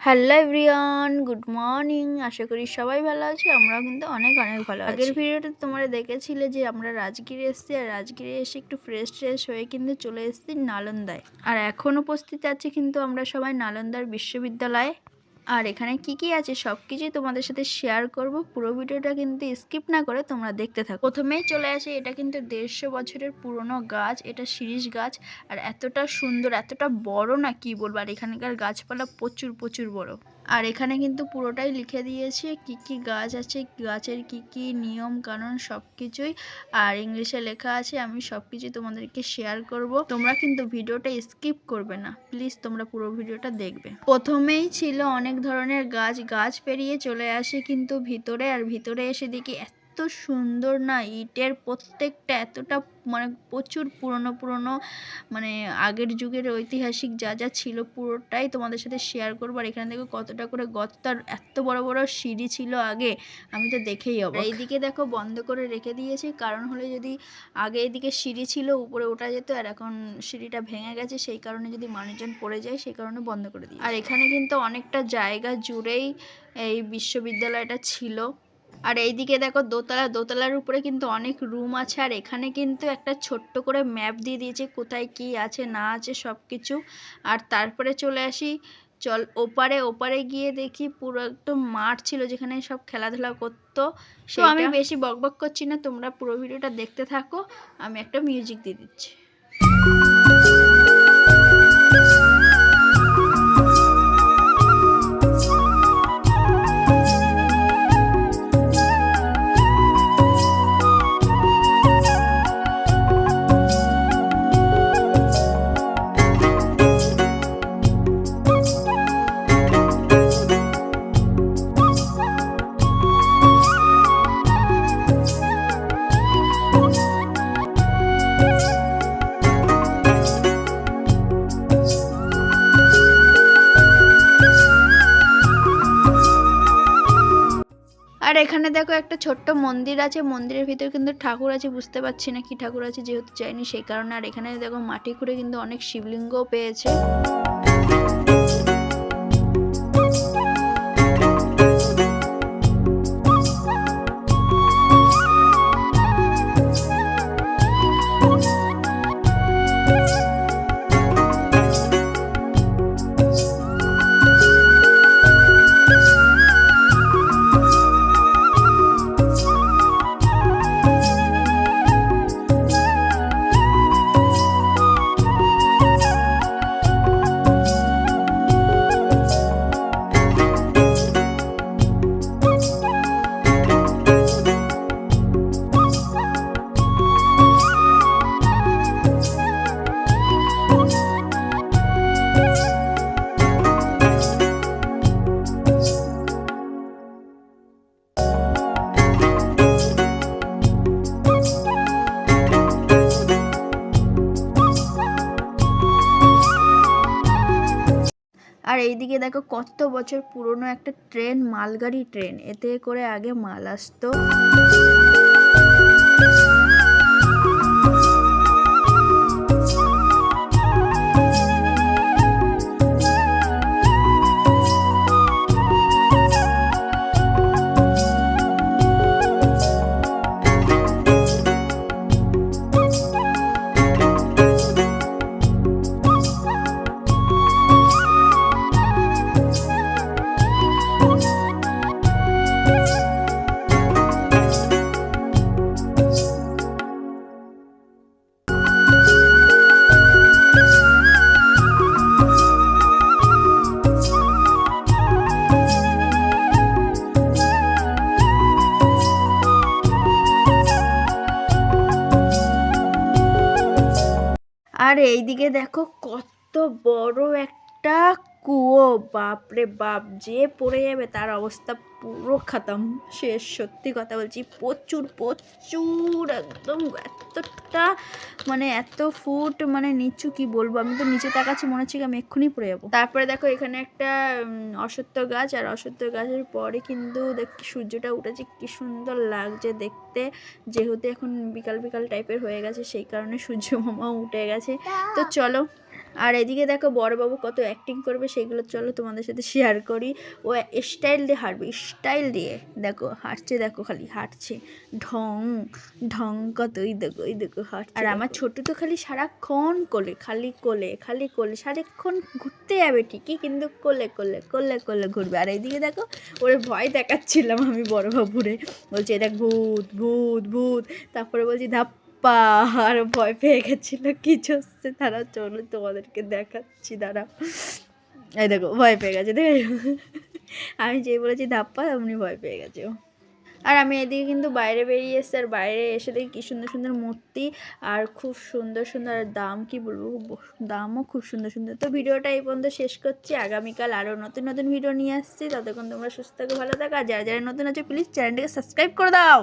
Hello everyone good morning আশা করি সবাই ভালো আছে আমরাও কিন্তু অনেক অনেক ভালো আছি। আগের ভিডিওটা তোমরা দেখেছিলে যে আমরা রাজগিরে এসেছি আর রাজগিরে এসে একটু ফ্রেশ ট্রেশ হয়ে কিন্তু চলে এসেছি নালন্দায়। আর এখন উপস্থিত আছি কিন্তু আমরা সবাই নালন্দার বিশ্ববিদ্যালয়ে। আর এখানে কি কি আছে সব কিছুই তোমাদের সাথে শেয়ার করব। পুরো ভিডিওটা কিন্তু স্কিপ না করে তোমরা দেখতে থাকো। প্রথমেই চলে আসে, এটা কিন্তু দেড়শো বছরের পুরনো গাছ, এটা শিরিষ গাছ। আর এতটা সুন্দর, এতটা বড় না কি বলব, আর এখানকার গাছপালা প্রচুর প্রচুর বড়। আর এখানে কিন্তু পুরোটাই লিখে দিয়েছে কি কি গাছ আছে, গাছের কি কি নিয়ম কানুন সব কিছুই আর ইংলিশে লেখা আছে, আমি সব কিছুই তোমাদেরকে শেয়ার করব। তোমরা কিন্তু ভিডিওটা স্কিপ করবে না। প্লিজ তোমরা পুরো ভিডিওটা দেখবে। প্রথমেই ছিল অনেক ধরনের গাছ গাছ পেরিয়ে চলে আসে কিন্তু ভিতরে আর ভিতরে এসে দেখি এত সুন্দর না ইটের প্রত্যেকটা এতটা মানে প্রচুর পুরনো পুরনো মানে আগের যুগের ঐতিহাসিক যা যা ছিল পুরোটাই তোমাদের সাথে শেয়ার করব। আর এখানে দেখো কতটা করে গতটার এত বড় বড় সিঁড়ি ছিল আগে আমি তো দেখেই হব এইদিকে দেখো বন্ধ করে রেখে দিয়েছে কারণ হলে যদি আগে এদিকে সিঁড়ি ছিল উপরে ওঠা যেত আর এখন সিঁড়িটা ভেঙে গেছে সেই কারণে যদি মানুষজন পড়ে যায় সেই কারণে বন্ধ করে দিই আর এখানে কিন্তু অনেকটা জায়গা জুড়েই এই বিশ্ববিদ্যালয়টা ছিল। আর এইদিকে দেখো দোতলা দোতলার উপরে কিন্তু অনেক রুম আছে। আর এখানে কিন্তু একটা ছোট্ট করে ম্যাপ দিয়ে দিয়েছে কোথায় কি আছে না আছে সব কিছু আর তারপরে চলে আসি চল ওপারে ওপারে গিয়ে দেখি পুরো একদম মাঠ ছিল যেখানে সব খেলাধুলা করতো। সো আমি বেশি বকবক করছি না তোমরা পুরো ভিডিওটা দেখতে থাকো। আমি একটা মিউজিক দিয়ে দিচ্ছি। দেখো একটা ছোট্ট মন্দির আছে, মন্দিরের ভিতরে কিন্তু ঠাকুর আছে, বুঝতে পারছি না কি ঠাকুর আছে, যেহেতু চাইনি সেই কারণে। আর এখানে দেখো মাটি খুঁড়ে কিন্তু অনেক শিবলিঙ্গও পেয়েছে। আর এইদিকে দেখো কত বছর পুরনো একটা ট্রেন, মালগাড়ি ট্রেন। এতে করে আগে মাল আসতো। আর এইদিকে দেখো কত বড় একটা কুয়ো, বাপরে বাপ, যে পড়ে যাবে তার অবস্থা পুরো খাতাম। শেষ, সত্যি কথা বলছি, প্রচুর প্রচুর, একদম এতটা মানে এত ফুট মানে নিচু কি বলব? আমি তো নিচে তাকাচ্ছি, মনে হচ্ছে আমি এক্ষুনি পড়ে যাব। তারপরে দেখো, এখানে একটা অশ্বত্থ গাছ, আর অশ্বত্থ গাছের পরে কিন্তু দেখ, সূর্যটা উঠেছে, কি সুন্দর লাগছে দেখতে। যেহেতু এখন বিকাল বিকাল টাইপের হয়ে গেছে, সেই কারণে সূর্য মামাও উঠে গেছে। তো চলো আর এদিকে দেখো বড়বাবু কত অ্যাক্টিং করবে সেগুলো চলো তোমাদের সাথে শেয়ার করি। ও স্টাইল দিয়ে হাঁটবে স্টাইল দিয়ে। দেখো হাঁটছে দেখো খালি হাঁটছে। ঢং ঢং কত ওই দেখো ওই দেখো হাঁটছে আর আমার ছোট তো খালি সারাক্ষণ কোলে খালি কোলে খালি কোলে সারাক্ষণ ঘুরতে যাবে ঠিকই কিন্তু কোলে কোলে কোলে কোলে ঘুরবে। আর এইদিকে দেখো ওরে ভয় দেখাচ্ছিলাম আমি বড় বাবুরে বলছে দেখ ভূত ভূত ভূত। তারপরে বলছি ধাপ্পা আর ভয় পেয়ে গেছিল। কিছু হচ্ছে তারা চলো তোমাদেরকে দেখাচ্ছি দাঁড়া এই দেখো, ভয় পেয়ে গেছে, দেখো আমি যেই বলেছি ধাপ্পা অমনি ভয় পেয়ে গেছে। ও আর আমি এদিকে কিন্তু বাইরে বেরিয়ে এসেছি, আর বাইরে এসে দেখি কী সুন্দর সুন্দর মূর্তি, আর খুব সুন্দর সুন্দর, আর দাম কি বলব দামও খুব সুন্দর সুন্দর। তো ভিডিওটা এই পর্যন্ত শেষ করছি। আগামীকাল আরও নতুন নতুন ভিডিও নিয়ে আসছি। ততক্ষণ তোমরা সুস্থ থাকো, ভালো থাকো, আর যারা যারা নতুন আছে প্লিজ চ্যানেলটাকে সাবস্ক্রাইব করে দাও।